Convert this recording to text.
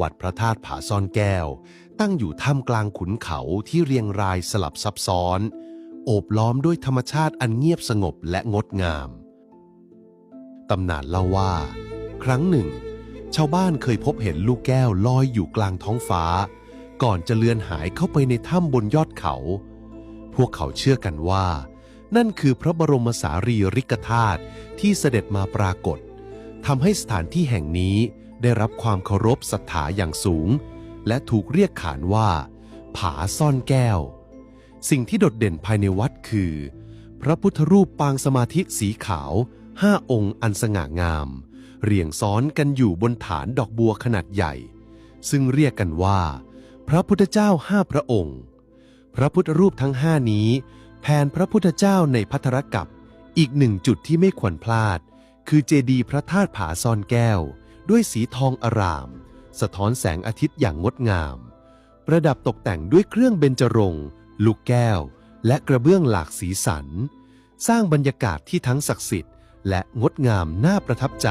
วัดพระธาตุผาซ่อนแก้ว ตั้งอยู่ท่ามกลางขุนเขาที่เรียงรายสลับซับซ้อน โอบล้อมด้วยธรรมชาติอันเงียบสงบและงดงาม ตำนานเล่าว่า ครั้งหนึ่ง ชาวบ้านเคยพบเห็นลูกแก้วลอยอยู่กลางท้องฟ้า ก่อนจะเลือนหายเข้าไปในถ้ำบนยอดเขา พวกเขาเชื่อกันว่า นั่นคือพระบรมสารีริกธาตุที่เสด็จมาปรากฏทำให้สถานที่แห่งนี้ ได้รับความเคารพศรัทธาอย่างสูง และถูกเรียกขานว่า ผาซ่อนแก้ว สิ่งที่โดดเด่นภายในวัดคือ พระพุทธรูปปางสมาธิสีขาวห้าองค์อันสง่างาม เรียงซ้อนกันอยู่บนฐานดอกบัวขนาดใหญ่ ซึ่งเรียกกันว่า พระพุทธเจ้าห้าพระองค์ พระพุทธรูปทั้งห้านี้แผนพระพุทธเจ้าในพัทรกับอีกหนึ่งจุดที่ไม่ควรพลาด คือเจดีย์พระธาตุผาซ่อนแก้ว ด้วยสีทองอาราม สะท้อนแสงอาทิตย์อย่างงดงาม ประดับตกแต่งด้วยเครื่องเบญจรงค์ลูกแก้ว และกระเบื้องหลากสีสัน สร้างบรรยากาศที่ทั้งศักดิ์สิทธิ์และงดงามน่าประทับใจ